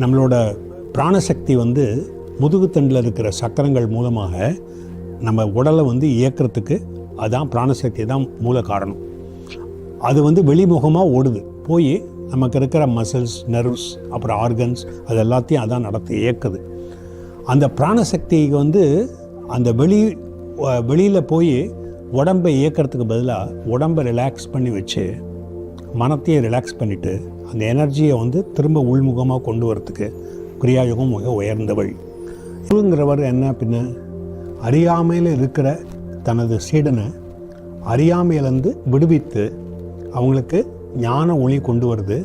நம்மளோட பிராணசக்தி வந்து முதுகுத்தண்டில் இருக்கிற சக்கரங்கள் மூலமாக நம்ம உடலை வந்து இயக்கிறதுக்கு அதுதான் பிராணசக்தி தான் மூல காரணம். அது வந்து வெளிமுகமாக ஓடுது. போய் நமக்கு இருக்கிற மசில்ஸ் நர்வ்ஸ் அப்புறம் ஆர்கன்ஸ் அது எல்லாத்தையும் அதான் நடத்தி இயக்குது. அந்த பிராணசக்திக்கு வந்து அந்த வெளி வெளியில் போய் உடம்பை இயக்கிறதுக்கு பதிலாக உடம்பை ரிலாக்ஸ் பண்ணி வச்சு மனத்தையும் ரிலாக்ஸ் பண்ணிவிட்டு அந்த எனர்ஜியை வந்து திரும்ப உள்முகமாக கொண்டு வரத்துக்கு கிரியாயுகம் மிக உயர்ந்த வழி. குருங்கிறவர் என்ன பின்ன அறியாமையில் இருக்கிற தனது சீடனை அறியாமையிலேருந்து விடுவித்து அவங்களுக்கு ஞான ஒளி கொண்டு வருது.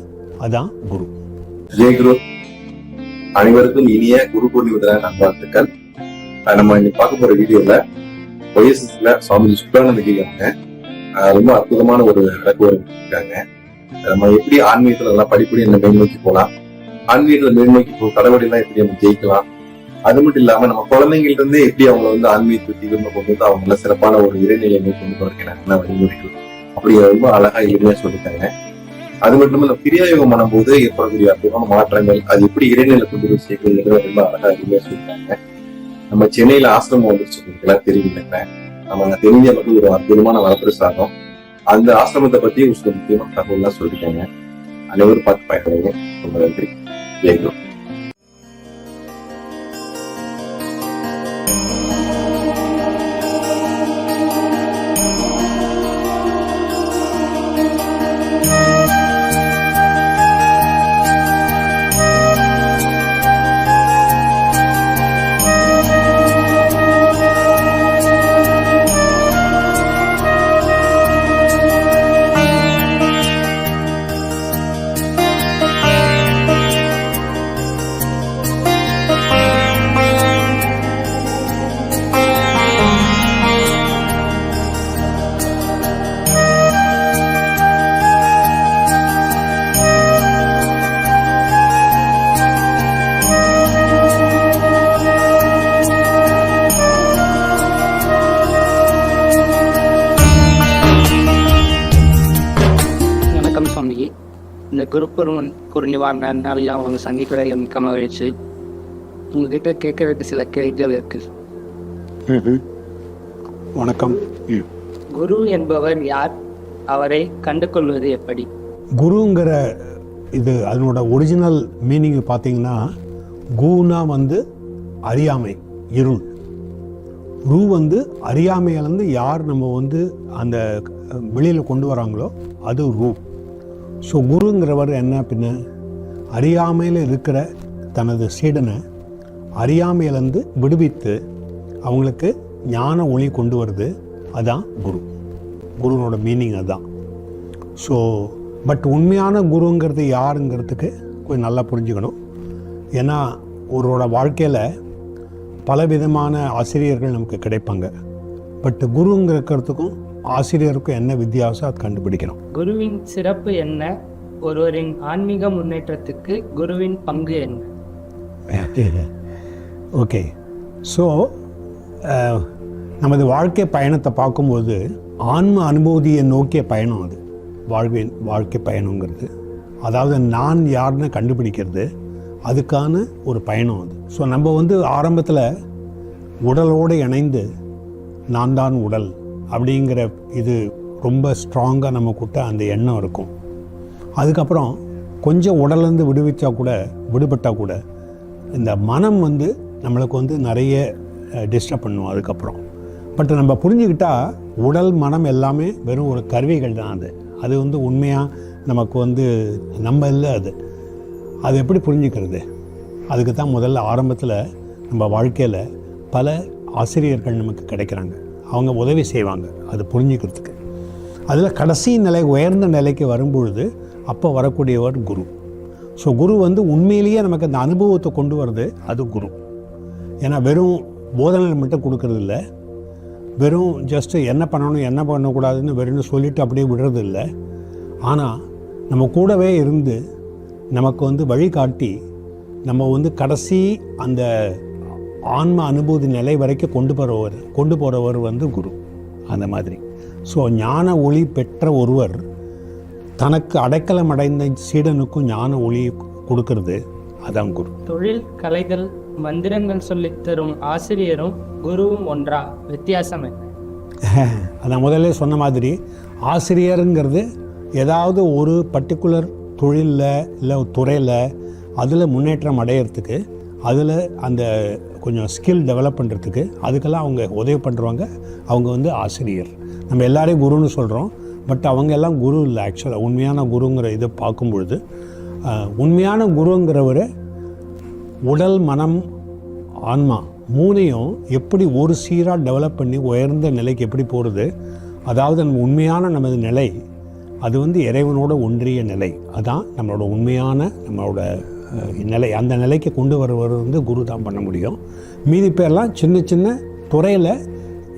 அதான் குரு. ஜெய் குரு. அனைவருக்கும் இனிய குரு பூர்ணிமை தின நல்வாழ்த்துக்கள். நம்ம இன்னைக்கு பார்க்க போற வீடியோல ஒய்எஸ்எஸ்ல சுவாமி சுப்பிரானந்த இருக்காங்க. ரொம்ப அற்புதமான ஒரு விளக்குவர் இருக்காங்க. நம்ம எப்படி ஆன்மீகத்துல நல்லா படிப்படி நம்ம மேல்நோக்கி போலாம். ஆன்மீகத்துல மேல்நோக்கி போ கடவுள் எல்லாம் எப்படி நம்ம ஜெயிக்கலாம்? அது மட்டும் இல்லாம நம்ம குழந்தைங்கள்ட்ட இருந்தே எப்படி அவங்களை வந்து ஆன்மீகத்தை தீவிரமா கொண்டு வந்து அவங்கள சிறப்பான ஒரு இறைநிலையை கொண்டு போறதுக்கு நல்லா வழிமுறைகள் அப்படி ரொம்ப அழகா எளிமையா சொல்லிட்டாங்க அது மட்டும் இல்ல பிரியாயோகம் பண்ணும்போது ஏற்படக்கூடிய அற்புதமான மாற்றங்கள் அது எப்படி இறைநிலை கொண்டு போய் சேர்க்கிறது ரொம்ப அழகா எளிமையா சொல்லிட்டாங்க நம்ம சென்னையில ஆசிரமம் வந்துருச்சு உங்களுக்கு எல்லாம் நம்ம அங்க தெரிஞ்ச மட்டும் ஒரு அற்புதமான வரப்பிரசாதம். அந்த ஆசிரமத்தை பத்தி உங்களுக்கு சில முக்கியமான தகவல்லாம் சொல்லிருக்காங்க. அனைவரும் பார்த்து பயன்படுங்க. ரொம்ப நன்றி. ஜெய்குரு குரு நிவாரண நாளில் அவங்க சந்திக்கிற மிக்க மகிழ்ச்சி உங்ககிட்ட கேட்கறதுக்கு சில கேள்விகள் இருக்கு. வணக்கம். குரு என்பவர் யார்? அவரை கண்டு கொள்வது எப்படி? குருங்கிற இது அதனோட ஒரிஜினல் மீனிங் பார்த்தீங்கன்னா கூனா வந்து அறியாமை இருள். ரூ வந்து அறியாமையிலேருந்து யார் நம்ம வந்து அந்த வெளியில் கொண்டு வராங்களோ அது ரூ. ஸோ குருங்கிறவர் என்ன பின்ன? அறியாமையில் இருக்கிற தனது சீடனை அறியாமையிலேருந்து விடுவித்து அவங்களுக்கு ஞான ஒளி கொண்டு வருது. அதான் குரு. குருனோட மீனிங் அதுதான் ஸோ பட் உண்மையான குருங்கிறது யாருங்கிறதுக்கு கொஞ்சம் நல்லா புரிஞ்சுக்கணும். ஏன்னா ஒருவரோட வாழ்க்கையில் பல விதமான ஆசிரியர்கள் நமக்கு கிடைப்பாங்க. பட் குருங்கிறக்கிறதுக்கும் ஆசிரியருக்கும் என்ன வித்தியாசம் அது கண்டுபிடிக்கணும். குருவின் சிறப்பு என்ன? ஒருவரின் ஆன்மீக முன்னேற்றத்துக்கு குருவின் பங்கு என்ன? ஓகே ஸோ நமது வாழ்க்கை பயணத்தை பார்க்கும்போது ஆன்ம அனுபூதியை நோக்கிய பயணம் அது. வாழ்வின் வாழ்க்கை பயணங்கிறது அதாவது நான் யாருன்னு கண்டுபிடிக்கிறது அதுக்கான ஒரு பயணம் அது. ஸோ நம்ம வந்து ஆரம்பத்தில் உடலோடு இணைந்து நான் தான் உடல். அப்படிங்கிற இது ரொம்ப ஸ்ட்ராங்காக நம்மக்கிட்ட அந்த எண்ணம் இருக்கும். அதுக்கப்புறம் கொஞ்சம் உடலேருந்து விடுவிச்சா கூட விடுபட்டால் கூட இந்த மனம் வந்து நம்மளுக்கு வந்து நிறைய டிஸ்டர்ப் பண்ணும் அதுக்கப்புறம். பட் நம்ம புரிஞ்சுக்கிட்டால் உடல் மனம் எல்லாமே வெறும் ஒரு கருவிகள் தான் அது. அது வந்து உண்மையாக நமக்கு வந்து நம்ம இல்லை அது. அது எப்படி புரிஞ்சுக்கிறது? அதுக்கு தான் முதல்ல ஆரம்பத்தில் நம்ம வாழ்க்கையில் பல ஆசிரியர்கள் நமக்கு கிடைக்கிறாங்க. அவங்க உதவி செய்வாங்க. அது புரிஞ்சுக்கிறதுக்கு. அதில் கடைசி நிலை உயர்ந்த நிலைக்கு வரும்பொழுது அப்போ வரக்கூடியவர் குரு. ஸோ குரு வந்து உண்மையிலேயே நமக்கு அந்த அனுபவத்தை கொண்டு வர்றது அது குரு. ஏன்னா வெறும் போதனை மட்டும் கொடுக்கறது இல்லை வெறும் ஜஸ்ட்டு என்ன பண்ணணும் என்ன பண்ணக்கூடாதுன்னு வெறும் சொல்லிவிட்டு அப்படியே விடுறது இல்லை ஆனால் நம்ம கூடவே இருந்து நமக்கு வந்து வழிகாட்டி நம்ம வந்து கடைசி அந்த ஆன்ம அனுபூதி நிலை வரைக்கும் கொண்டு போகிறவர் கொண்டு போகிறவர் வந்து குரு. அந்த மாதிரி. ஸோ ஞான ஒளி பெற்ற ஒருவர் தனக்கு அடைக்கலம் அடைந்த சீடனுக்கும் ஞான ஒளி கொடுக்கறது அதான் குரு. தொழில் கலைகள் மந்திரங்கள் சொல்லித் தரும் ஆசிரியரும் குருவும் ஒன்றா? வித்தியாசம் என்ன? அதான் முதல்ல சொன்ன மாதிரி ஆசிரியருங்கிறது ஏதாவது ஒரு பர்டிகுலர் தொழிலில் இல்லை துறையில் அதில் முன்னேற்றம் அடையிறதுக்கு அதில் அந்த கொஞ்சம் ஸ்கில் டெவலப் பண்ணுறதுக்கு அதுக்கெல்லாம் அவங்க உதவி பண்ணுறவங்க அவங்க வந்து ஆசிரியர். நம்ம எல்லாரையும் குருன்னு சொல்கிறோம் பட் அவங்க எல்லாம் குரு இல்லை ஆக்சுவலாக உண்மையான குருங்கிற இதை பார்க்கும்பொழுது உண்மையான குருங்கிறவர் உடல் மனம் ஆன்மா மூணையும் எப்படி ஒரு சீராக டெவலப் பண்ணி உயர்ந்த நிலைக்கு எப்படி போகிறது அதாவது நம்ம உண்மையான நமது நிலை அது வந்து இறைவனோட ஒன்றிய நிலை. அதுதான் நம்மளோட உண்மையான நம்மளோட நிலை அந்த நிலைக்கு கொண்டு வருவது வந்து குரு தான் பண்ண முடியும். மீதி பேர்லாம் சின்ன சின்ன துறையில்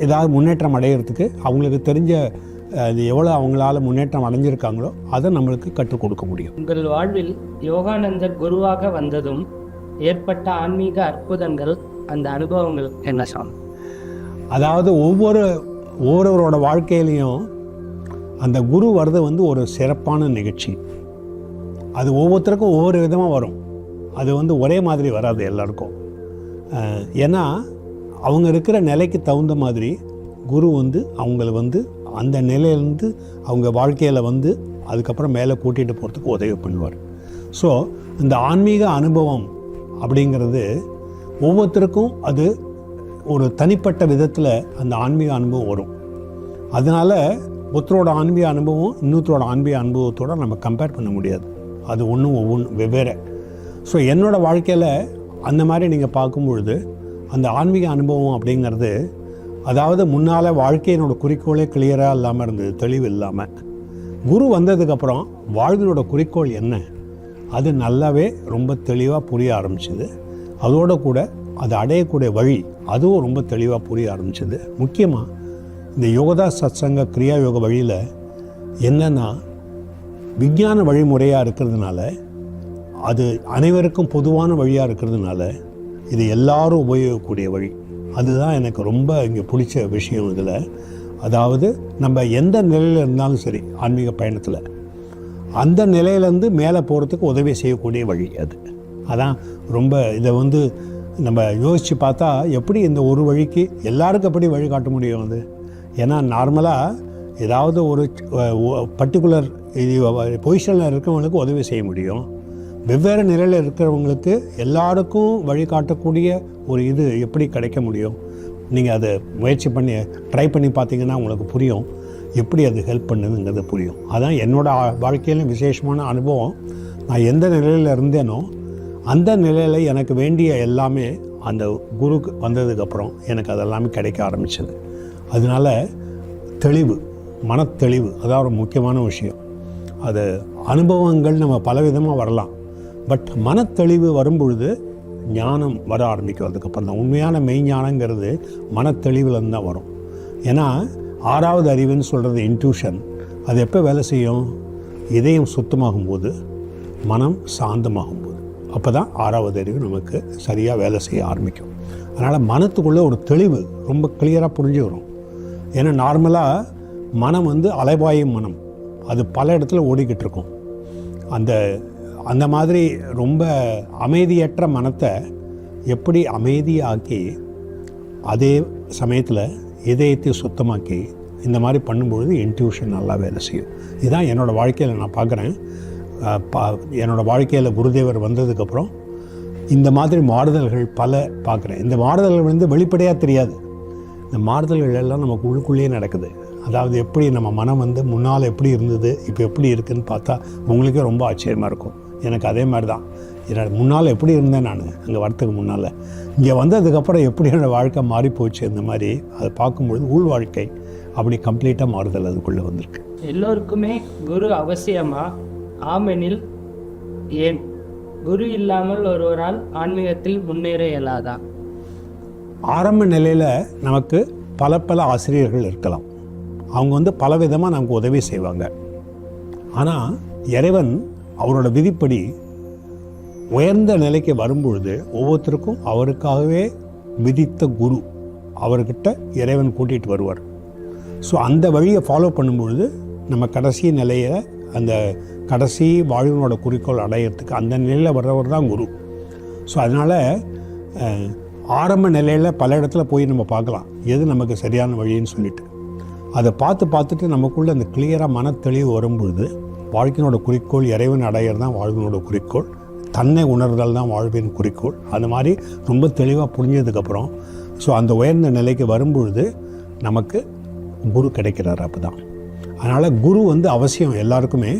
ஏதாவது முன்னேற்றம் அடையிறதுக்கு அவங்களுக்கு தெரிஞ்ச அது எவ்வளோ அவங்களால முன்னேற்றம் அடைஞ்சிருக்காங்களோ அதை நம்மளுக்கு கற்றுக் கொடுக்க முடியும். உங்கள் வாழ்வில் யோகானந்தர் குருவாக வந்ததும் ஏற்பட்ட ஆன்மீக அற்புதங்கள் அந்த அனுபவங்கள் என்ன சாமி? அதாவது ஒவ்வொரு ஒவ்வொருவரோட வாழ்க்கையிலையும் அந்த குரு வர்றது வந்து ஒரு சிறப்பான நிகழ்ச்சி. அது ஒவ்வொருத்தருக்கும் ஒவ்வொரு விதமாக வரும். அது வந்து ஒரே மாதிரி வராது எல்லாருக்கும். ஏன்னா அவங்க இருக்கிற நிலைக்கு தகுந்த மாதிரி குரு வந்து அவங்கள வந்து அந்த நிலையிலேருந்து அவங்க வாழ்க்கையில் வந்து அதுக்கப்புறம் மேலே கூட்டிகிட்டு போகிறதுக்கு உதவி பண்ணுவார். ஸோ இந்த ஆன்மீக அனுபவம் அப்படிங்கிறது ஒவ்வொருத்தருக்கும் அது ஒரு தனிப்பட்ட விதத்தில் அந்த ஆன்மீக அனுபவம் வரும். அதனால் ஒருத்தரோட ஆன்மீக அனுபவம் இன்னொருத்தரோட ஆன்மீக அனுபவத்தோட நம்ம கம்பேர் பண்ண முடியாது. அது ஒன்றும் ஒவ்வொன்று வெவ்வேறு. ஸோ என்னோடய வாழ்க்கையில் அந்த மாதிரி நீங்கள் பார்க்கும் பொழுது அந்த ஆன்மீக அனுபவம் அப்படிங்கிறது அதாவது முன்னால் வாழ்க்கையினோட குறிக்கோளே கிளியராக இல்லாமல் இருந்தது தெளிவு இல்லாமல் குரு வந்ததுக்கப்புறம் வாழ்வினோட குறிக்கோள் என்ன? அது நல்லாவே ரொம்ப தெளிவாக புரிய ஆரம்பிச்சிது. அதோட கூட அது அடையக்கூடிய வழி அதுவும் ரொம்ப தெளிவாக புரிய ஆரம்பிச்சது. முக்கியமாக இந்த யோகதா சத்சங்க கிரியா யோக வழியில் என்னென்னா விஞ்ஞான வழிமுறையாக இருக்கிறதுனால அது அனைவருக்கும் பொதுவான வழியாக இருக்கிறதுனால இது எல்லாரும் உபயோகக்கூடிய வழி. அதுதான் எனக்கு ரொம்ப இங்கே பிடிச்ச விஷயம் இதில். அதாவது நம்ம எந்த நிலையில் இருந்தாலும் சரி ஆன்மீக பயணத்தில் அந்த நிலையிலேருந்து மேலே போகிறதுக்கு உதவி செய்யக்கூடிய வழி அது. அதான் ரொம்ப இதை வந்து நம்ம யோசித்து பார்த்தா எப்படி இந்த ஒரு வழிக்கு எல்லாருக்கும் எப்படி வழி காட்ட முடியும் அது? ஏன்னா நார்மலாக ஏதாவது ஒரு பர்டிகுலர் இது பொசிஷனில் இருக்கிறவங்களுக்கு உதவி செய்ய முடியும். வெவ்வேறு நிலையில் இருக்கிறவங்களுக்கு எல்லாருக்கும் வழிகாட்டக்கூடிய ஒரு இது எப்படி கிடைக்க முடியும்? நீங்கள் அதை முயற்சி பண்ணி ட்ரை பண்ணி பார்த்தீங்கன்னா உங்களுக்கு புரியும். எப்படி அது ஹெல்ப் பண்ணுதுங்கிறது புரியும். அதான் என்னோட வாழ்க்கையிலும் விசேஷமான அனுபவம். நான் எந்த நிலையில் இருந்தேனோ அந்த நிலையில் எனக்கு வேண்டிய எல்லாமே அந்த குருக்கு வந்ததுக்கப்புறம் எனக்கு அதெல்லாமே கிடைக்க ஆரம்பிச்சது. அதனால தெளிவு மனத்தெளிவு அதான் ஒரு முக்கியமான விஷயம். அது அனுபவங்கள் நம்ம பலவிதமாக வரலாம். பட் மனத்தெளிவு வரும்பொழுது ஞானம் வர ஆரம்பிக்கும் அதுக்கப்புறம் தான். உண்மையான மெய்ஞானங்கிறது மனத்தெளிவுலேருந்து தான் வரும். ஏன்னா ஆறாவது அறிவுன்னு சொல்கிறது இன்ட்யூஷன் அது எப்போ வேலை செய்யும்? இதயம் சுத்தமாகும் போது மனம் சாந்தமாகும் போது அப்போ தான் ஆறாவது அறிவு நமக்கு சரியாக வேலை செய்ய ஆரம்பிக்கும். அதனால் மனத்துக்குள்ளே ஒரு தெளிவு ரொம்ப கிளியராக புரிஞ்சு வரும். ஏன்னா நார்மலாக மனம் வந்து அலைபாயும் மனம். அது பல இடத்துல ஓடிக்கிட்டு இருக்கும் அந்த அந்த மாதிரி ரொம்ப அமைதியற்ற மனத்தை எப்படி அமைதியாக்கி அதே சமயத்தில் இதயத்தை சுத்தமாக்கி இந்த மாதிரி பண்ணும்பொழுது இன்ட்யூஷன் நல்லா வேலை செய்யும். இதுதான் என்னோடய வாழ்க்கையில் நான் பார்க்குறேன் பா என்னோடய வாழ்க்கையில் குருதேவர் வந்ததுக்கப்புறம் இந்த மாதிரி மாறுதல்கள் பல பார்க்குறேன் இந்த மாறுதல்கள் வந்து வெளிப்படையாக தெரியாது. இந்த மாறுதல்கள் எல்லாம் நமக்கு உள்ளுக்குள்ளேயே நடக்குது. அதாவது எப்படி நம்ம மனம் வந்து முன்னால் எப்படி இருந்தது இப்போ எப்படி இருக்குன்னு பார்த்தா உங்களுக்கே ரொம்ப ஆச்சரியமாக இருக்கும். எனக்கு அதே மாதிரி தான் என்னோட முன்னால் எப்படி இருந்தேன் நான் அங்கே வரத்துக்கு முன்னால். இங்கே வந்ததுக்கப்புறம் எப்படி என்னோடய வாழ்க்கை மாறி போச்சு இந்த மாதிரி அதை பார்க்கும்பொழுது உள் வாழ்க்கை அப்படி கம்ப்ளீட்டாக மாறுதல் அதுக்குள்ளே வந்திருக்கு. எல்லோருக்குமே குரு அவசியமா? ஆமெனில் ஏன்? குரு இல்லாமல் ஒருவரால் ஆன்மீகத்தில் முன்னேற இயலாதா? ஆரம்ப நிலையில் நமக்கு பல பல ஆசிரியர்கள் இருக்கலாம். அவங்க வந்து பல விதமாக நமக்கு உதவி செய்வாங்க. ஆனால் இறைவன் அவரோட விதிப்படி உயர்ந்த நிலைக்கு வரும்பொழுது ஒவ்வொருத்தருக்கும் அவருக்காகவே விதித்த குரு அவர்கிட்ட இறைவன் கூட்டிகிட்டு வருவார். ஸோ அந்த வழியை ஃபாலோ பண்ணும்பொழுது நம்ம கடைசி நிலையை அந்த கடைசி வாழ்வினோட குறிக்கோள் அடையிறதுக்கு அந்த நிலையில் வர்றவர் தான் குரு. ஸோ அதனால் ஆரம்ப நிலையில் பல இடத்துல போய் நம்ம பார்க்கலாம். எது நமக்கு சரியான வழின்னு சொல்லிட்டு. அதை பார்த்து பார்த்துட்டு நமக்குள்ளே அந்த கிளியராக மனத்தெளிவு வரும்பொழுது வாழ்க்கையினோட குறிக்கோள் இறைவன் அடையிறது தான் வாழ்வினோட குறிக்கோள். தன்னை உணர்தல் தான் வாழ்வின் குறிக்கோள். அந்த மாதிரி ரொம்ப தெளிவாக புரிஞ்சதுக்கப்புறம் ஸோ அந்த உயர்ந்த நிலைக்கு வரும்பொழுது நமக்கு குரு கிடைக்கிறார் அப்போ தான் அதனால் குரு வந்து அவசியம் எல்லாருக்குமே.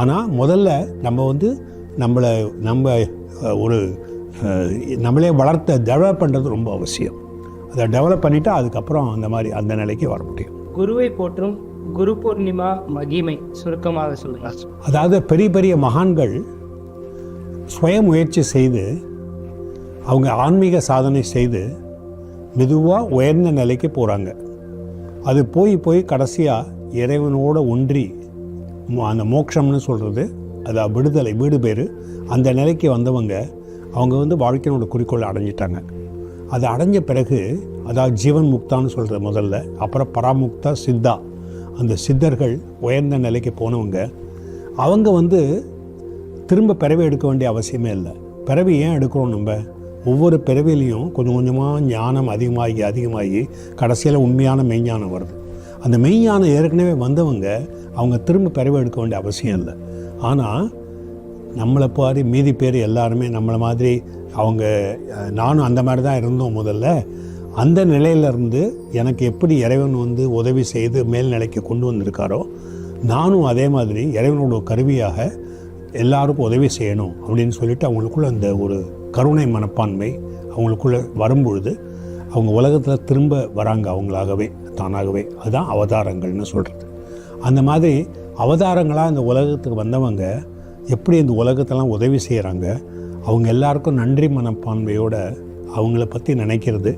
ஆனால் முதல்ல நம்ம வந்து நம்மளை நம்ம ஒரு நம்மளே வளர்த்த டெவலப் பண்ணுறது ரொம்ப அவசியம். அதை டெவலப் பண்ணிவிட்டு அதுக்கப்புறம் அந்த மாதிரி அந்த நிலைக்கு வர முடியும். குருவை போற்றும் குரு பூர்ணிமா மகிமை சுருக்கமாக சொல்லுங்கள் அதாவது பெரிய பெரிய மகான்கள் சுய முயற்சி செய்து அவங்க ஆன்மீக சாதனை செய்து மெதுவாக உயர்ந்த நிலைக்கு போகிறாங்க அது போய் போய் கடைசியாக இறைவனோட ஒன்றி மோ- அந்த மோட்சம்னு சொல்கிறது அது விடுதலை வீடு பேர் அந்த நிலைக்கு வந்தவங்க அவங்க வந்து வாழ்க்கையினோட குறிக்கோளை அடைஞ்சிட்டாங்க. அது அடைஞ்ச பிறகு அதாவது ஜீவன் முக்தான்னு சொல்கிறது முதல்ல அப்புறம் பராமுக்தா சித்தா. அந்த சித்தர்கள் உயர்ந்த நிலைக்கு போனவங்க. அவங்க வந்து திரும்ப பிறவி எடுக்க வேண்டிய அவசியமே இல்லை. பிறவி ஏன் எடுக்கிறோம் நம்ம? ஒவ்வொரு பிறவிலையும் கொஞ்சம் கொஞ்சமாக ஞானம் அதிகமாகி அதிகமாகி கடைசியில் உண்மையான மெய்ஞானம் வருது. அந்த மெய்ஞானம் ஏற்கனவே வந்தவங்க அவங்க திரும்ப பிறவி எடுக்க வேண்டிய அவசியம் இல்லை. ஆனால் நம்மளை பாரி மீதி பேர் எல்லாருமே நம்மளை மாதிரி அவங்க நானும் அந்த மாதிரி தான் இருந்தோம் முதல்ல. அந்த நிலையிலிருந்து எனக்கு எப்படி இறைவன் வந்து உதவி செய்து மேல்நிலைக்கு கொண்டு வந்திருக்காரோ நானும் அதே மாதிரி இறைவனோட கருவியாக எல்லாருக்கும் உதவி செய்யணும் அப்படின்னு சொல்லிட்டு அவங்களுக்குள்ள அந்த ஒரு கருணை மனப்பான்மை அவங்களுக்குள்ள வரும்பொழுது அவங்க உலகத்தில் திரும்ப வராங்க அவங்களாகவே தானாகவே. அதுதான் அவதாரங்கள்னு சொல்கிறது அந்த மாதிரி அவதாரங்களாக இந்த உலகத்துக்கு வந்தவங்க எப்படி இந்த உலகத்தெல்லாம் உதவி செய்கிறாங்க அவங்க எல்லாருக்கும் நன்றி மனப்பான்மையோட அவங்கள பற்றி நினைக்கிறது.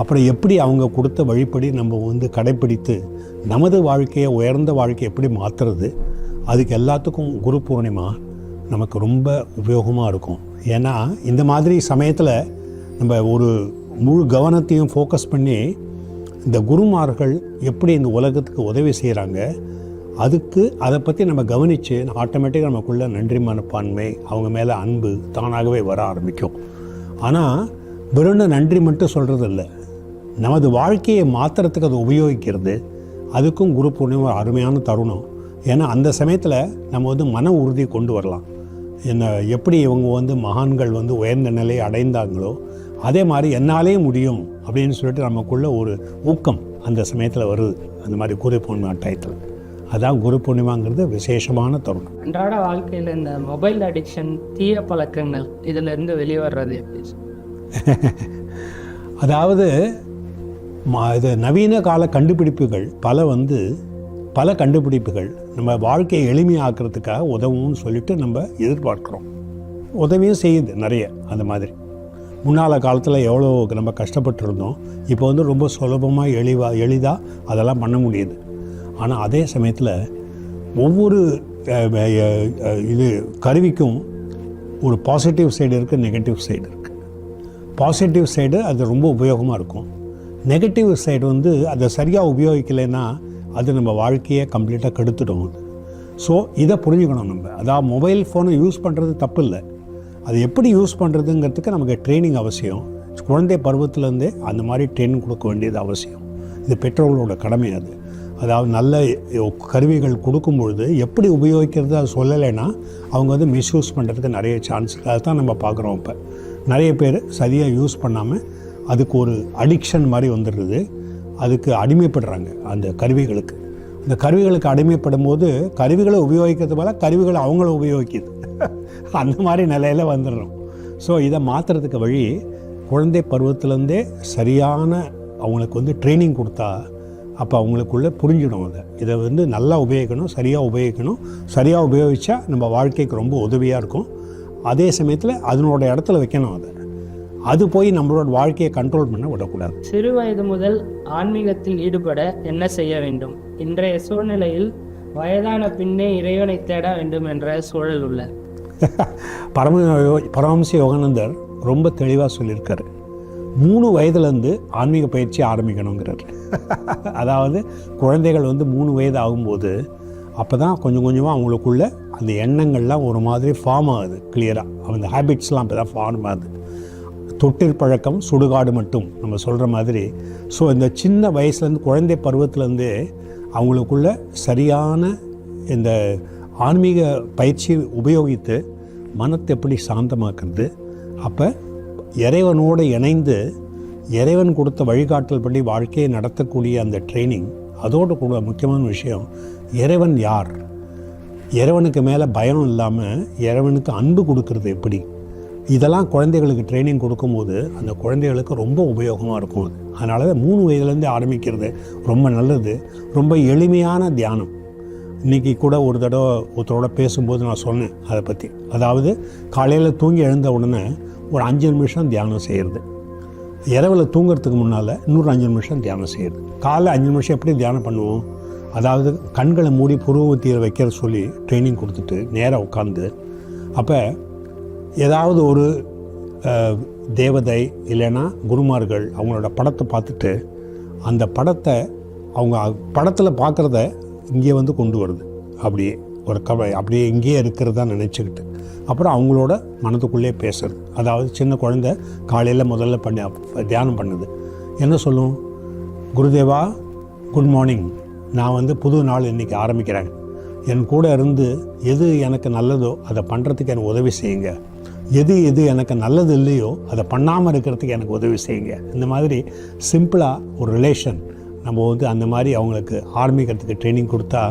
அப்புறம் எப்படி அவங்க கொடுத்த வழிப்படி நம்ம வந்து கடைப்பிடித்து நமது வாழ்க்கையை உயர்ந்த வாழ்க்கையை எப்படி மாற்றுறது அதுக்கு எல்லாத்துக்கும் குரு பூர்ணிமா நமக்கு ரொம்ப உபயோகமாக இருக்கும். ஏன்னா இந்த மாதிரி சமயத்தில் நம்ம ஒரு முழு கவனத்தையும் ஃபோக்கஸ் பண்ணி இந்த குருமார்கள் எப்படி இந்த உலகத்துக்கு உதவி செய்கிறாங்க அதுக்கு அதை பற்றி நம்ம கவனித்து ஆட்டோமேட்டிக்காக நமக்குள்ளே நன்றி மனப்பான்மை அவங்க மேலே அன்பு தானாகவே வர ஆரம்பிக்கும். ஆனால் வெறும் நன்றி மட்டும் சொல்கிறது இல்லை நமது வாழ்க்கையை மாற்றுறதுக்கு அதை உபயோகிக்கிறது. அதுக்கும் குரு பூர்ணிமா ஒரு அருமையான தருணம். ஏன்னா அந்த சமயத்தில் நம்ம வந்து மன உறுதி கொண்டு வரலாம். என்ன எப்படி இவங்க வந்து மகான்கள் வந்து உயர்ந்த நிலையை அடைந்தாங்களோ அதே மாதிரி என்னாலே முடியும் அப்படின்னு சொல்லிட்டு நமக்குள்ள ஒரு ஊக்கம் அந்த சமயத்தில் வருது. அந்த மாதிரி குரு போன டயத்தில் அதான் குரு பூர்ணிமாங்கிறது விசேஷமான தருணம். அன்றாட வாழ்க்கையில் இந்த மொபைல் அடிக்ஷன் தீய பழக்கங்கள் இதுல இருந்து வெளியே வர்றது எப்படி? அதாவது இது நவீன கால கண்டுபிடிப்புகள் பல வந்து பல கண்டுபிடிப்புகள் நம்ம வாழ்க்கையை எளிமையாக்குறதுக்காக உதவும்னு சொல்லிட்டு நம்ம எதிர்பார்க்குறோம். உதவியும் செய்யுது நிறைய அந்த மாதிரி. முன்னால் காலத்தில் எவ்வளோ நம்ம கஷ்டப்பட்டிருந்தோம் இப்போ வந்து ரொம்ப சுலபமாக எளிவா எளிதாக அதெல்லாம் பண்ண முடியுது. ஆனால் அதே சமயத்தில் ஒவ்வொரு இது கருவிக்கும் ஒரு பாசிட்டிவ் சைடு இருக்குது நெகட்டிவ் சைடு இருக்குது பாசிட்டிவ் சைடு அது ரொம்ப உபயோகமாக இருக்கும். நெகட்டிவ் சைடு வந்து அதை சரியாக உபயோகிக்கலைன்னா அது நம்ம வாழ்க்கையை கம்ப்ளீட்டாக கெடுத்துடும். ஸோ இதை புரிஞ்சுக்கணும் நம்ம. அதாவது மொபைல் ஃபோனை யூஸ் பண்ணுறது தப்பு இல்லை அது எப்படி யூஸ் பண்ணுறதுங்கிறதுக்கு நமக்கு ட்ரைனிங் அவசியம். குழந்தை பருவத்திலேருந்தே அந்த மாதிரி ட்ரைனிங் கொடுக்க வேண்டியது அவசியம். இது பெற்றோர்களோட கடமை அது. அதாவது நல்ல கருவிகள் கொடுக்கும் பொழுது எப்படி உபயோகிக்கிறது அது சொல்லலைன்னா அவங்க வந்து மிஸ்யூஸ் பண்ணுறதுக்கு நிறைய சான்ஸ் அதை தான் நம்ம பார்க்குறோம் இப்போ. நிறைய பேர் சரியாக யூஸ் பண்ணாமல் அதுக்கு ஒரு அடிக்ஷன் மாதிரி வந்துடுது அதுக்கு அடிமைப்படுறாங்க அந்த கருவிகளுக்கு. அந்த கருவிகளுக்கு அடிமைப்படும் போது கருவிகளை உபயோகிக்கிறது போல கருவிகளை அவங்கள உபயோகிக்குது. அந்த மாதிரி நிலையில் வந்துடுறோம். ஸோ இதை மாற்றுறதுக்கு வழி குழந்தை பருவத்திலேருந்தே சரியான அவங்களுக்கு வந்து ட்ரைனிங் கொடுத்தா அப்போ அவங்களுக்குள்ளே புரிஞ்சிடும் அதை. இதை வந்து நல்லா உபயோகிக்கணும் சரியாக உபயோகிக்கணும். சரியாக உபயோகித்தா நம்ம வாழ்க்கைக்கு ரொம்ப உதவியாக இருக்கும். அதே சமயத்தில் அதனோட இடத்துல வைக்கணும் அதை. அது போய் நம்மளோட வாழ்க்கையை கண்ட்ரோல் பண்ண விடக்கூடாது. சிறு வயது முதல் ஆன்மீகத்தில் ஈடுபட என்ன செய்ய வேண்டும்? இன்றைய சூழ்நிலையில் வயதான பின்னே இறைவனை தேட வேண்டும் என்ற சூழல் உள்ள. பரம பரமஹம்ச யோகானந்தர் ரொம்ப தெளிவாக சொல்லியிருக்காரு. மூணு வயதுலேருந்து ஆன்மீக பயிற்சி ஆரம்பிக்கணுங்கிறார். அதாவது குழந்தைகள் வந்து மூணு வயது ஆகும்போது அப்போ தான் கொஞ்சம் கொஞ்சமாக அவங்களுக்குள்ள அந்த எண்ணங்கள்லாம் ஒரு மாதிரி ஃபார்ம் ஆகுது கிளியராக அந்த ஹேபிட்ஸ்லாம் அப்போ தான் ஃபார்ம் ஆகுது. தொட்டிற் பழக்கம் சுடுகாடு மட்டும் நம்ம சொல்கிற மாதிரி. ஸோ இந்த சின்ன வயசுலேருந்து குழந்தை பருவத்திலேருந்தே அவங்களுக்குள்ள சரியான இந்த ஆன்மீக பயிற்சி உபயோகித்து மனத்தை எப்படி சாந்தமாக்குறது அப்போ இறைவனோடு இணைந்து இறைவன் கொடுத்த வழிகாட்டல் படி வாழ்க்கையை நடத்தக்கூடிய அந்த ட்ரைனிங் அதோடு கூட முக்கியமான விஷயம் இறைவன் யார்? இறைவனுக்கு மேலே பயம் இல்லாமல் இறைவனுக்கு அன்பு கொடுக்கறது எப்படி? இதெல்லாம் குழந்தைகளுக்கு ட்ரைனிங் கொடுக்கும்போது அந்த குழந்தைகளுக்கு ரொம்ப உபயோகமாக இருக்கும் அது. அதனால தான் மூணு வயதுலேருந்து ஆரம்பிக்கிறது ரொம்ப நல்லது ரொம்ப எளிமையான தியானம். இன்றைக்கி கூட ஒரு தடவை ஒருத்தரோட பேசும்போது நான் சொன்னேன் அதை பற்றி அதாவது காலையில் தூங்கி எழுந்த உடனே ஒரு அஞ்சு நிமிஷம் தியானம் செய்கிறது இரவில் தூங்குறதுக்கு முன்னால் இன்னொரு அஞ்சு நிமிஷம் தியானம் செய்கிறது காலைல அஞ்சு நிமிஷம் எப்படி தியானம் பண்ணுவோம்? அதாவது கண்களை மூடி புருவத்தியில் வைக்கிற சொல்லி ட்ரைனிங் கொடுத்துட்டு நேராக உட்காந்து அப்போ ஏதாவது ஒரு தேவதை இல்லைன்னா குருமார்கள் அவங்களோட படத்தை பார்த்துட்டு அந்த படத்தை அவங்க படத்தில் பார்க்குறத இங்கே வந்து கொண்டு வருது. அப்படியே. ஒரு கவ அப்படியே இங்கேயே இருக்கிறதா நினச்சிக்கிட்டு. அப்புறம் அவங்களோட மனதுக்குள்ளே பேசுறது. அதாவது சின்ன குழந்தை காலையில் முதல்ல பண்ணி தியானம் பண்ணுது. என்ன சொல்லும்? குருதேவா குட் மார்னிங் நான் வந்து புது நாள் இன்றைக்கி ஆரம்பிக்கிறேன். என் கூட இருந்து எது எனக்கு நல்லதோ அதை பண்ணுறதுக்கு எனக்கு உதவி செய்யுங்க. எது எது எனக்கு நல்லது இல்லையோ அதை பண்ணாமல் இருக்கிறதுக்கு எனக்கு உதவி செய்யுங்க. இந்த மாதிரி சிம்பிளாக ஒரு ரிலேஷன். நம்ம வந்து அந்த மாதிரி அவங்களுக்கு ஆரம்பிக்கிறதுக்கு ட்ரைனிங் கொடுத்தா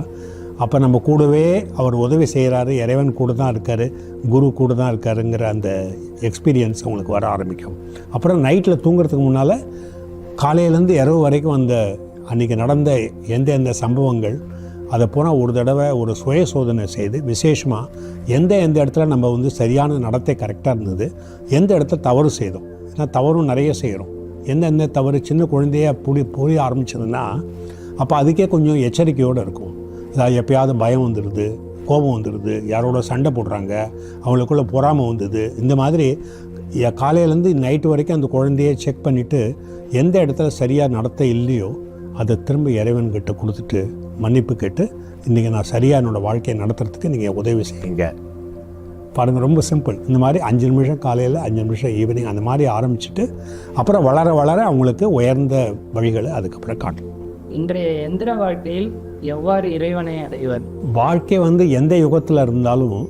அப்போ நம்ம கூடவே அவர் உதவி செய்கிறாரு இறைவன் கூட தான் இருக்கார் குரு கூட தான் இருக்காருங்கிற அந்த எக்ஸ்பீரியன்ஸ் அவங்களுக்கு வர ஆரம்பிக்கும். அப்புறம் நைட்டில் தூங்குறதுக்கு முன்னால் காலையிலேருந்து இரவு வரைக்கும் அந்த அன்றைக்கி நடந்த எந்த எந்த சம்பவங்கள் அதை போனால் ஒரு தடவை ஒரு சுய சோதனை செய்து விசேஷமாக எந்த எந்த இடத்துல நம்ம வந்து சரியான நடத்தை கரெக்டாக இருந்தது எந்த இடத்துல தவறு செய்தோம். ஏன்னா தவறும் நிறைய செய்கிறோம் எந்தெந்த தவறு சின்ன குழந்தையாக புளி புரிய ஆரம்பிச்சதுன்னா அப்போ அதுக்கே கொஞ்சம் எச்சரிக்கையோடு இருக்கும். எப்பயாவது பயம் வந்துடுது கோபம் வந்துடுது யாரோட சண்டை போடுறாங்க அவங்களுக்குள்ளே பொறாமை வந்தது இந்த மாதிரி காலையிலேருந்து நைட்டு வரைக்கும் அந்த குழந்தைய செக் பண்ணிவிட்டு எந்த இடத்துல சரியாக நடத்த இல்லையோ அதை திரும்ப இறைவன்கிட்ட கொடுத்துட்டு மன்னிப்பு கேட்டு இன்றைக்கி நான் சரியாக என்னோடய வாழ்க்கையை நடத்துறதுக்கு நீங்கள் உதவி செய்யுங்க. பாருங்கள் ரொம்ப சிம்பிள் இந்த மாதிரி அஞ்சு நிமிஷம் காலையில் அஞ்சு நிமிஷம் ஈவினிங் அந்த மாதிரி ஆரம்பிச்சுட்டு அப்புறம் வளர வளர அவங்களுக்கு உயர்ந்த வழிகளை அதுக்கப்புறம் காட்டும் இன்றைய எந்திர வாழ்க்கையில் எவ்வாறு இறைவனை அடைவர்? வாழ்க்கை வந்து எந்த யுகத்தில் இருந்தாலும்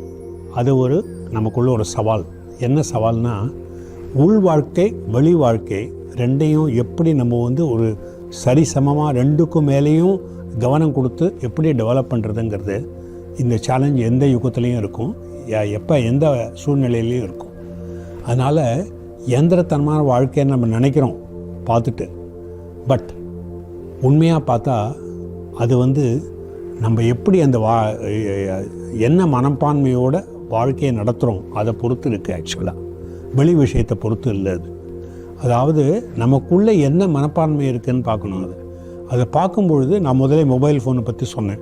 அது ஒரு நமக்குள்ள ஒரு சவால். என்ன சவால்னா உள் வாழ்க்கை வெளி வாழ்க்கை ரெண்டையும் எப்படி நம்ம வந்து ஒரு சரிசமமாக ரெண்டுக்கும் மேலேயும் கவனம் கொடுத்து எப்படி டெவலப் பண்ணுறதுங்கிறது இந்த சேலஞ்ச் எந்த யுகத்துலேயும் இருக்கும். எப்போ எந்த சூழ்நிலையிலையும் இருக்கும். அதனால் இயந்திரத்தனமான வாழ்க்கைன்னு நம்ம நினைக்கிறோம் பார்த்துட்டு. பட் உண்மையாக பார்த்தா அது வந்து நம்ம எப்படி அந்த வா என்ன மனப்பான்மையோட வாழ்க்கையை நடத்துகிறோம் அதை பொறுத்து இருக்குது ஆக்சுவலாக வெளி விஷயத்தை பொறுத்து இல்லை அது. அதாவது நமக்குள்ளே என்ன மனப்பான்மை இருக்குன்னு பார்க்கணும் அது. அதை பார்க்கும்பொழுது நான் முதலே மொபைல் ஃபோனை பற்றி சொன்னேன்.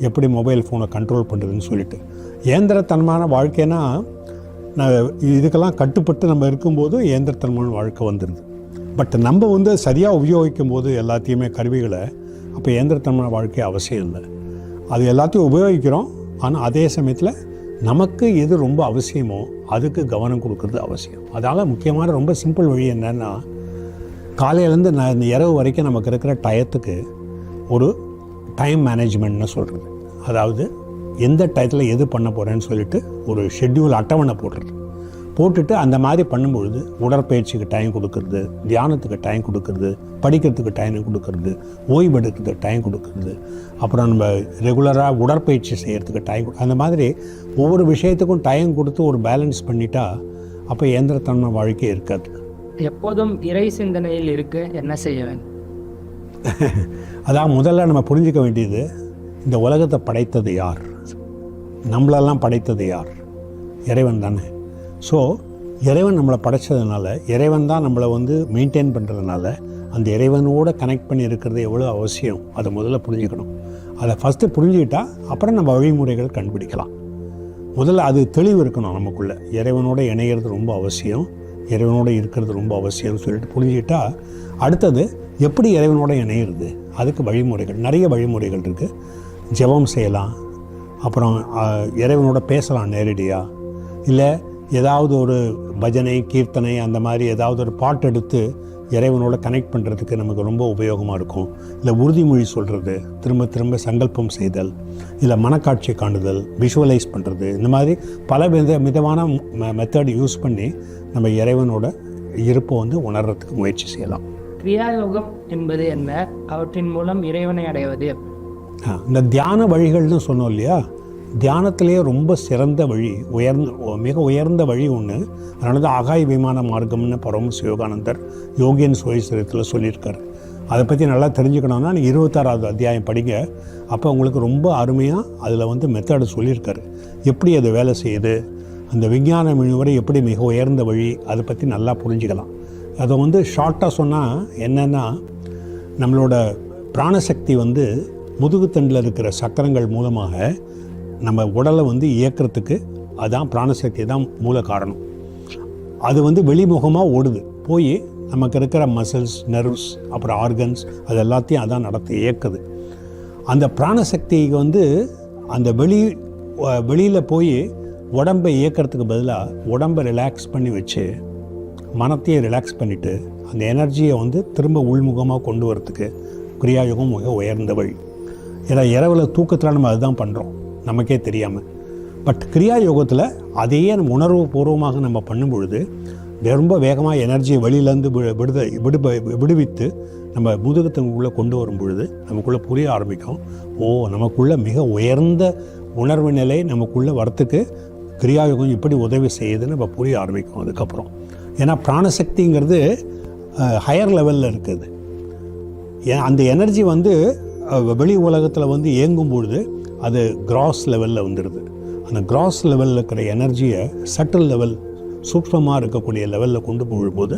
எப்படி மொபைல் ஃபோனை கண்ட்ரோல் பண்ணுறதுன்னு சொல்லிட்டு. இயந்திரத்தனமான வாழ்க்கைனா நான் இதுக்கெல்லாம் கட்டுப்பட்டு நம்ம இருக்கும்போது இயந்திரத்தனமான வாழ்க்கை வந்துடுது பட் நம்ம வந்து சரியாக உபயோகிக்கும் போது எல்லாத்தையுமே கருவிகளை அப்போ இயந்திரத்தனமான வாழ்க்கை அவசியம் இல்லை. அது எல்லாத்தையும் உபயோகிக்கிறோம். ஆனால் அதே சமயத்தில் நமக்கு எது ரொம்ப அவசியமோ அதுக்கு கவனம் கொடுக்கறது அவசியம். அதனால் முக்கியமான ரொம்ப சிம்பிள் வழி என்னென்னா காலையிலேருந்து நான் இந்த இரவு வரைக்கும் நமக்கு இருக்கிற டயத்துக்கு ஒரு டைம் மேனேஜ்மெண்ட்னு சொல்கிறது அதாவது எந்த டயத்தில் எது பண்ண போகிறேன்னு சொல்லிட்டு ஒரு ஷெட்யூல் அட்டவணை போடுறது. போட்டுட்டு அந்த மாதிரி பண்ணும்பொழுது உடற்பயிற்சிக்கு டைம் கொடுக்கறது தியானத்துக்கு டைம் கொடுக்கறது படிக்கிறதுக்கு டைம் கொடுக்கறது ஓய்வெடுக்கிறதுக்கு டைம் கொடுக்கறது. அப்புறம் நம்ம ரெகுலராக உடற்பயிற்சி செய்கிறதுக்கு டைம் அந்த மாதிரி ஒவ்வொரு விஷயத்துக்கும் டைம் கொடுத்து ஒரு பேலன்ஸ் பண்ணிட்டா அப்போ இயந்திரத்தன்மை வாழ்க்கை இருக்காது. எப்போதும் இறை சிந்தனையில் இருக்க என்ன செய்ய வேண்டும்? அதான் முதல்ல நம்ம புரிஞ்சுக்க வேண்டியது இந்த உலகத்தை படைத்தது யார்? நம்மளெல்லாம் படைத்தது யார்? இறைவன் தானே. ஸோ இறைவன் நம்மளை படைச்சதுனால இறைவன் தான் நம்மளை வந்து மெயின்டைன் பண்ணுறதுனால அந்த இறைவனோட கனெக்ட் பண்ணி இருக்கிறது எவ்வளோ அவசியம் அதை முதல்ல புரிஞ்சுக்கணும். அதை ஃபஸ்ட்டு புரிஞ்சுக்கிட்டால் அப்புறம் நம்ம வழிமுறைகள் கண்டுபிடிக்கலாம். முதல்ல அது தெளிவு இருக்கணும் நமக்குள்ள. இறைவனோட இணைகிறது ரொம்ப அவசியம் இறைவனோட இருக்கிறது ரொம்ப அவசியம்னு சொல்லிட்டு புரிஞ்சுக்கிட்டா அடுத்தது எப்படி இறைவனோட இணையிறது? அதுக்கு வழிமுறைகள் நிறைய வழிமுறைகள் இருக்குது ஜெபம் செய்யலாம் அப்புறம் இறைவனோட பேசலாம் நேரடியாக இல்லை ஏதாவது ஒரு பஜனை கீர்த்தனை அந்த மாதிரி ஏதாவது ஒரு பாட்டு எடுத்து இறைவனோட கனெக்ட் பண்ணுறதுக்கு நமக்கு ரொம்ப உபயோகமாக இருக்கும். இல்லை உறுதிமொழி சொல்கிறது திரும்ப திரும்ப சங்கல்பம் செய்தல் இல்லை மனக்காட்சி காணுதல் விஷுவலைஸ் பண்ணுறது இந்த மாதிரி பல வித விதமான மெத்தட் யூஸ் பண்ணி நம்ம இறைவனோட இருப்பை வந்து உணர்றதுக்கு முயற்சி செய்யலாம். கிரியாயோகம் என்பது என்ன? அவற்றின் மூலம் இறைவனை அடைவது. இந்த தியான வழிகள்னு சொன்னோம் இல்லையா? தியானத்திலே ரொம்ப சிறந்த வழி உயர்ந்த மிக உயர்ந்த வழி ஒன்று அதனால தான் ஆகாய விமான மார்க்கம்னு பரம சிவகானந்தர் யோகியன் சுயசரித்தில் சொல்லியிருக்கார். அதை பற்றி நல்லா தெரிஞ்சுக்கணும்னா நீங்கள் இருபத்தாறாவது அத்தியாயம் படிங்க. அப்போ உங்களுக்கு ரொம்ப அருமையாக அதில் வந்து மெத்தடு சொல்லியிருக்காரு. எப்படி அது வேலை செய்யுது? அந்த விஞ்ஞான வரை எப்படி மிக உயர்ந்த வழி அதை பற்றி நல்லா புரிஞ்சுக்கலாம். அதை வந்து ஷார்ட்டாக சொன்னால் என்னென்னா நம்மளோட பிராணசக்தி வந்து முதுகுத்தண்டில் இருக்கிற சக்கரங்கள் மூலமாக நம்ம உடலை வந்து இயக்கிறதுக்கு அதான் பிராணசக்தி தான் மூல காரணம். அது வந்து வெளிமுகமாக ஓடுது. போய் நமக்கு இருக்கிற மசில்ஸ் நர்வ்ஸ் அப்புறம் ஆர்கன்ஸ் அது எல்லாத்தையும் அதான் நடத்தி இயக்குது. அந்த பிராணசக்திக்கு வந்து அந்த வெளி வெளியில் போய் உடம்பை இயக்கிறதுக்கு பதிலாக உடம்பை ரிலாக்ஸ் பண்ணி வச்சு மனத்தையே ரிலாக்ஸ் பண்ணிவிட்டு அந்த எனர்ஜியை வந்து திரும்ப உள்முகமாக கொண்டு வரத்துக்கு கிரியாயுகம் மிக உயர்ந்த வழி. ஏன்னா இரவில் தூக்கத்தில் நம்ம அதுதான் பண்ணுறோம் நமக்கே தெரியாமல் பட் கிரியா யோகத்தில் அதையே நம்ம உணர்வு பூர்வமாக நம்ம பண்ணும் பொழுது ரொம்ப வேகமாக எனர்ஜியை வெளியிலேருந்து விடுத விடு விடுவித்து நம்ம முதுகத்துக்குள்ளே கொண்டு வரும் பொழுது நமக்குள்ளே புரிய ஆரம்பிக்கும். ஓ நமக்குள்ள மிக உயர்ந்த உணர்வு நிலை நமக்குள்ளே வரத்துக்கு கிரியாயோகம் இப்படி உதவி செய்யுதுன்னு நம்ம புரிய ஆரம்பிக்கும் அதுக்கப்புறம். ஏன்னா பிராணசக்திங்கிறது ஹையர் லெவலில் இருக்குது. ஏன் அந்த எனர்ஜி வந்து வெளி உலகத்தில் வந்து இயங்கும் பொழுது அது கிராஸ் லெவலில் வந்துடுது அந்த கிராஸ் லெவலில் இருக்கிற எனர்ஜியை சட்டில் லெவல் சூக்ஷ்மமாக இருக்கக்கூடிய லெவலில் கொண்டு போகும்போது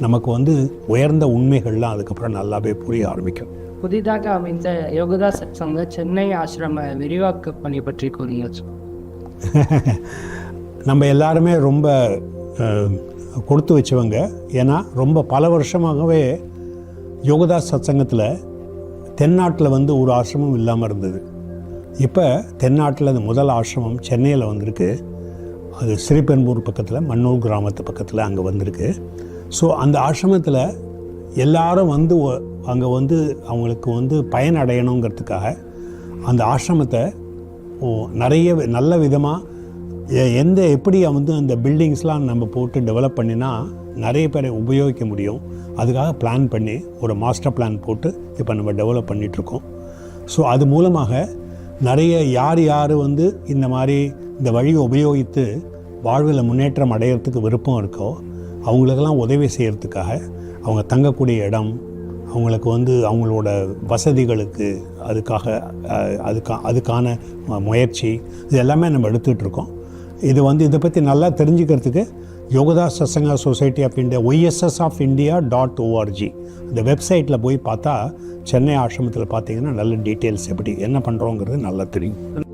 நமக்கு வந்து உயர்ந்த உண்மைகள்லாம் அதுக்கப்புறம் நல்லாவே புரிய ஆரம்பிக்கும். புதிதாக அமைந்த யோகதா சத்சங்க சென்னை ஆசிரம விரிவாக்க பணி பற்றி கூறுங்கள். நம்ம எல்லாருமே ரொம்ப கொடுத்து வச்சவங்க. ஏன்னா ரொம்ப பல வருஷமாகவே யோகதா சத்சங்கத்தில் தென்னாட்டில் வந்து ஒரு ஆசிரமம் இல்லாமல் இருந்தது. இப்போ தென்னாட்டில் அந்த முதல் ஆசிரமம் சென்னையில் வந்திருக்கு. அது ஸ்ரீபெரும்பூர் பக்கத்தில் மன்னூர் கிராமத்து பக்கத்தில் அங்கே வந்திருக்கு. ஸோ அந்த ஆசிரமத்தில் எல்லாரும் வந்து அங்கே வந்து அவங்களுக்கு வந்து பயன் அடையணுங்கிறதுக்காக அந்த ஆசிரமத்தை ஓ, நிறைய நல்ல விதமாக எந்த எப்படி வந்து அந்த பில்டிங்ஸ்லாம் நம்ம போட்டு டெவலப் பண்ணினா நிறைய பேரை உபயோகிக்க முடியும். அதுக்காக பிளான் பண்ணி ஒரு மாஸ்டர் பிளான் போட்டு இப்போ நம்ம டெவலப் பண்ணிகிட்ருக்கோம் ஸோ அது மூலமாக நிறைய யார் யார் வந்து இந்த மாதிரி இந்த வழியை உபயோகித்து வாழ்வில் முன்னேற்றம் அடையிறதுக்கு விருப்பம் இருக்கோ அவங்களுக்கெல்லாம் உதவி செய்கிறதுக்காக அவங்க தங்கக்கூடிய இடம் அவங்களுக்கு வந்து அவங்களோட வசதிகளுக்கு அதுக்காக அதுக்கா அதுக்கான முயற்சி இது எல்லாமே நம்ம எடுத்துகிட்டு இருக்கோம். இது வந்து இதை பற்றி நல்லா தெரிஞ்சுக்கிறதுக்கு Yogoda Satsanga society of India YSS of India dot ORG இந்த வெப்சைட்டில் போய் பார்த்தா சென்னை ஆசிரமத்தில் பார்த்தீங்கன்னா நல்ல டீட்டெயில்ஸ் எப்படி என்ன பண்ணுறோங்கிறது நல்லா தெரியும்.